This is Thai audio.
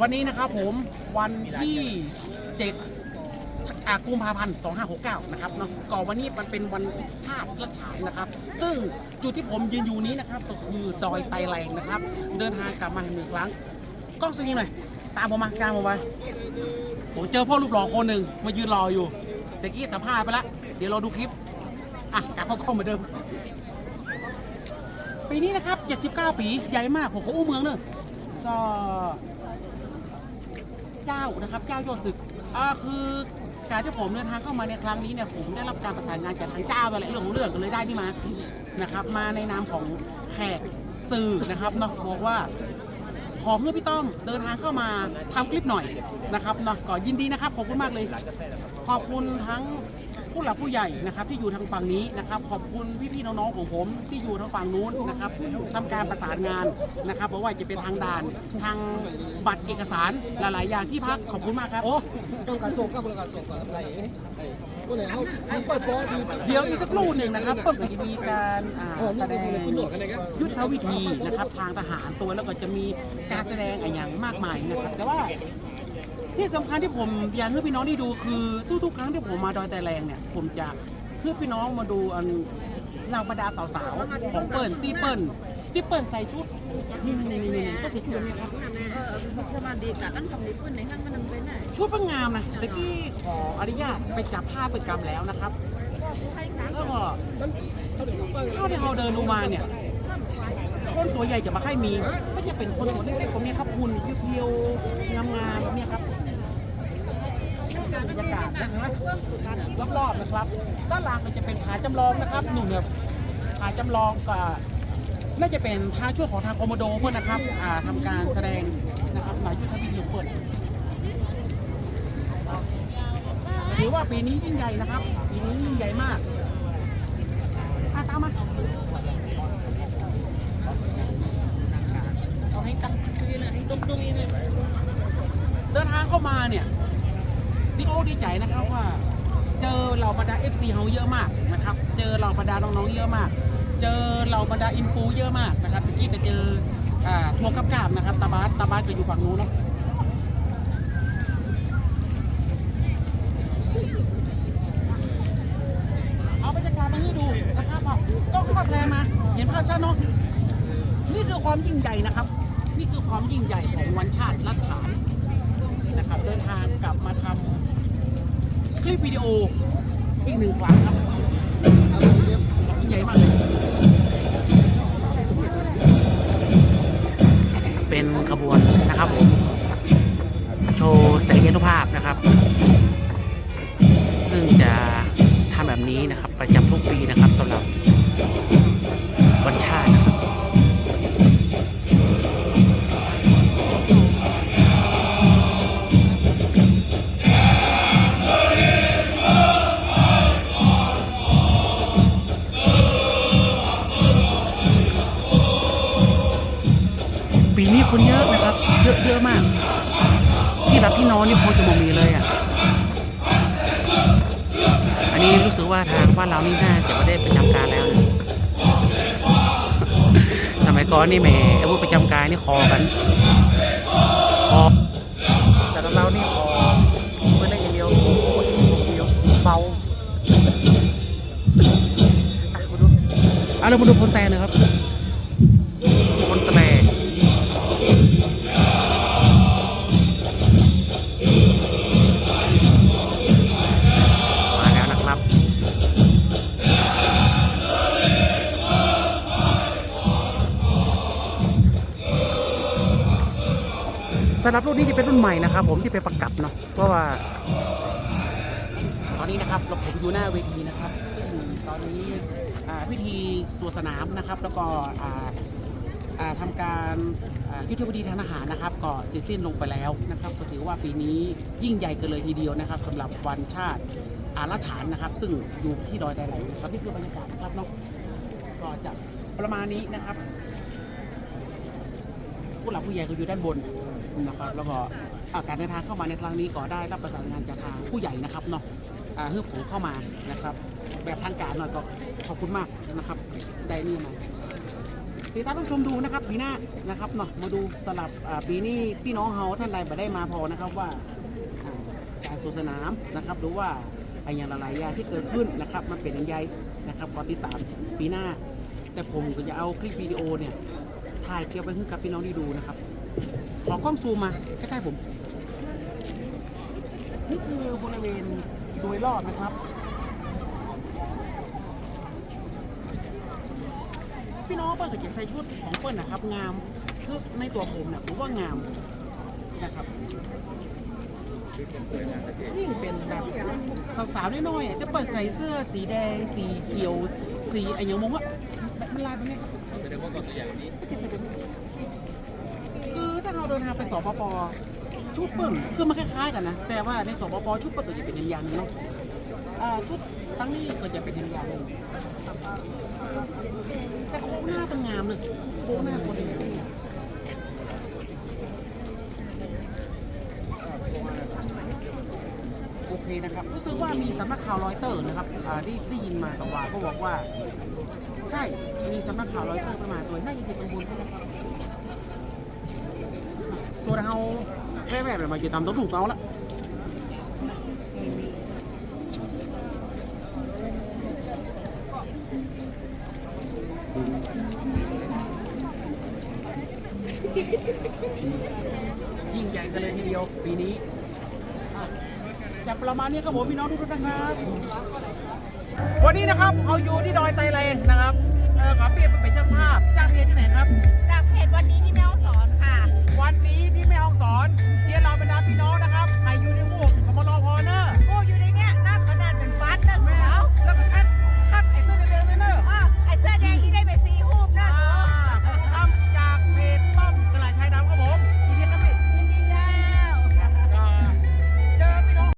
วันนี้นะครับผมวันที่7กุมภาพันธ์ 2569 นะครับเนาะก่อนวันนี้มันเป็นวันชาติรัชฉานนะครับ ซึ่งจุดที่ผมยืนอยู่นี้นะครับ ก็คือดอยไตแรงนะครับ เดินทางกลับมาอีกหนึ่งครั้งกล้องสวิงหน่อยตามผมมาตามผมมาผมเจอพ่อรูปหล่อคนหนึ่งมายืนรออยู่ต่กี้สัมภาษณ์ไปแล้วเดี๋ยวเราดูคลิปอะกลับเข้ากล้องเหมือนเดิมปีนี้นะครับ 79 ปี ใหญ่มาก ผมเขาอู้เมืองเนอะก็ เจ้านะครับ เจ้ายศึกอ่าคือการที่ผมเดินทางเข้ามาในครั้งนี้เนี่ยผมได้รับการประสานงานจากทางเจ้าไปแหละเรื่องของเรื่องก็เลยได้นี่มานะครับ มาในนามของแขกสื่อนะครับเนาะบอกว่าขอเพื่อพี่ต้อมเดินทางเข้ามาทำคลิปหน่อยนะครับเนาะก่อนยินดีนะครับขอบคุณมากเลย ขอบคุณทั้ง ผู้หลักผู้ใหญ่นะครับที่อยู่ทางฝั่งนี้นะครับขอบคุณพี่ๆน้องๆของผมที่อยู่ทางฝั่งนู้นนะครับทำการประสานงานนะครับเพราะว่าจะเป็นทางด่านทางบัตรเอกสารหลายๆอย่างที่พักขอบคุณมากครับ โอ้ต้องการส่งกับริการส่งกับอะไรก็เลยเขาเขาปล่อยปอดีเดี๋ยวอีกสักครู่หนึ่งนะครับเพิ่มก็จะมีการแสดงยุทธวิธีนะครับทางทหารตัวแล้วก็จะมีการแสดงอย่างมากมายนะครับแต่ว่า ที่สำคัญที่ผมอยากให้พี่น้องได้ดูคือทุกๆครั้งที่ผมมาดอยแต่แรงเนี่ยผมจะเพื่อพี่น้องมาดูอันเหล่าบรรดาสาวๆของเปิ้ลตีเปิ้ลตีเปิ้ลใส่ชุดนี่นี่นี่นี่ก็ใส่ชุดแบบนี้ครับสมาดีกับตั้งคำนี้ขึ้นในห้างมันนังเป็นไหนชุดป็นงามนะตะกี้ขออนุญาตไปจับผ้าไปกรรมแล้วนะครับแล้วก็เท่าที่เราเดินดูมาเนี่ยคนตัวใหญ่จะมาค่อยมีก็จะเป็นคนตัวเล็กๆผมเนี่ยครับหุ่นเพียวๆงามๆแบบเนี้ยครับบ รรยากาศนะครับรอบๆนะครับด้านล่างก็จะเป็นผาจำลองนะครับหนุ่มเนี่ยผาจำลองก็น่าจะเป็นทางช่วยของทางคอมโมโดเพื่อนนะครับอ่าทำการแสดงนะครับหลายยุทธวิธีเปิดถือว่าปีนี้ยิ่งใหญ่นะครับ ปีนี้ยิ่งใหญ่มากอะตามมาเอาให้ตั้งซื้อเลยให้ตุ้มตุ้มเลยเดินทางเข้ามาเนี่ย ดิโอดีใจนะครับว่า เจอเหล่าบรรดา FC เฮาเยอะมากนะครับ เจอเหล่าบรรดาน้องๆเยอะมาก เจอเหล่าบรรดาอินฟูเยอะมากนะครับเมื่อกี้ก็เจออ่าทัวร์กับกาบนะครับตาบาสตาบาสก็อยู่ฝั่งนู้นเนาะเอาบรรยากาศมาให้ดูนะครับก็ข้ามาแพลมา เห็นภาพชัดเนาะนี่คือความยิ่งใหญ่นะครับ นี่คือความยิ่งใหญ่ของวันชาติรัชฉานนะครับเดินทางกลับมาทำ คลิปวิดีโออีกหนึ่งครั้งครับใหญ่มากเลยเป็นขบวนนะครับผมโชว์แสงยานุภาพนะครับ ซึ่งจะทำแบบนี้นะครับ ประจำทุกปีนะครับสำหรับ คนเยอะนะครับ เยอะเยอะมาก ที่รับที่นอนนี่พอจะบ่มีเลยอะ อันนี้รู้สึกว่าทางบ้านเรานี่น่าจะไม่ได้ประจำการแล้วนะสมัยก่อนนี่แหมไอ้พวกประจำการนี่คอกันคอแต่เรานี่คอเพื่อนได้อย่างเดียวโอ้โหเดียวเบาอะมาดูอะเรามาดูพลแตนนะครับำหรับรุ่นนี้จะเป็นรุ่นใหม่นะครับ ผมที่ไปประกับเนาะเพราะว่า ตอนนี้นะครับเราผมอยู่หน้าเวทีนะครับซึ่งตอนนี้พิธีสวนสนามนะครับ แล้วก็อ่าอ่าทำการยุทธวิธีทางทหารนะครับก็เสร็จสิ้นลงไปแล้วนะครับ ก็ถือว่าปีนี้ยิ่งใหญ่เกินเลยทีเดียวนะครับสำหรับวันชาติอาราชานนะครับ ซึ่งอยู่ที่ดอยไดไหลครับนี่คือบรรยากาศนะครับเนาะก็จะประมาณนี้นะครับผู้หลักผู้ใหญ่ก็อยู่ด้านบน นะครับแล้วก็อาการเดินทางเข้ามาในครั้งนี้ก็ได้รับประสานงานจากทางผู้ใหญ่นะครับเนาะอ่าให้ผมเข้ามานะครับ แบบทางการหน่อยก็ขอบคุณมากนะครับได้นี่มาติดตามรับชมดูนะครับปีหน้านะครับเนาะมาดูสลับปีนี้พี่น้องเฮาท่านใดมาได้มาพอนะครับว่าการสู่สนามนะครับหรือว่าไอ้อย่างหลายๆอย่างที่เกิดขึ้นนะครับ มันเป็นยังไงนะครับก็ติดตามปีหน้า แต่ผมก็จะเอาคลิปวิดีโอเนี่ยถ่ายเก็บไว้ให้กับพี่น้องได้ดูนะครับ ขอกล้องซูมมาใกล้ๆผม นี่คือบริเวณโดยรอบนะครับ พี่น้องเปิ้ลก็จะใส่ชุดของเปิ้ลนะครับ งามคือในตัวผมเนี่ยผมว่างามนะครับนี่เป็นแบบสาวๆน้อยๆจะเปิดใส่เสื้อสีแดง สีเขียว สีอะไรอย่างมองว่ามันลายเป็นไงแสดงว่าก่อนตัวอย่างนี้ เดินทางไปสปปชุดเปิ้ลคือมันคล้ายๆกันนะ แต่ว่าในสปปชุดเปิ้ลก็จะเป็นอย่างหนึงเนาะอ่าชุดตั้งนี้ก็จะเป็นอย่างหนึงแต่โค้งหน้าเป็นงามเลยโค้งหน้าคนเดียวโอเคนะครับรู้สึกว่ามีสำนักข่าวรอยเตอร์นะครับอ่าได้ได้ยินมาต่ว่าก็บอกว่า ใช่ มีสำนักข่าวรอยเตอร์ประมาณตัวน่าจะเป็นตำบลนะครับ ส่วนเราแค่แบบมาจะทำต้องถูกเอาละยิ่งใหญ่กันเลยทีเดียวปีนี้อะจับประมาณนี้ครับผมพี่น้องทุกท่านนะครับ วันนี้นะครับเราอยู่ที่ดอยไตแรงนะครับ เออขอเปลี่ยนเป็นเจ้าภาพจ้างเรียนที่ไหนครับ จากเพจวันนี้ที่แม่ฮ่องสอน วันนี้ที่แม่ห้องสอนเรียนเราเป็นน้าพี่น้องนะครับ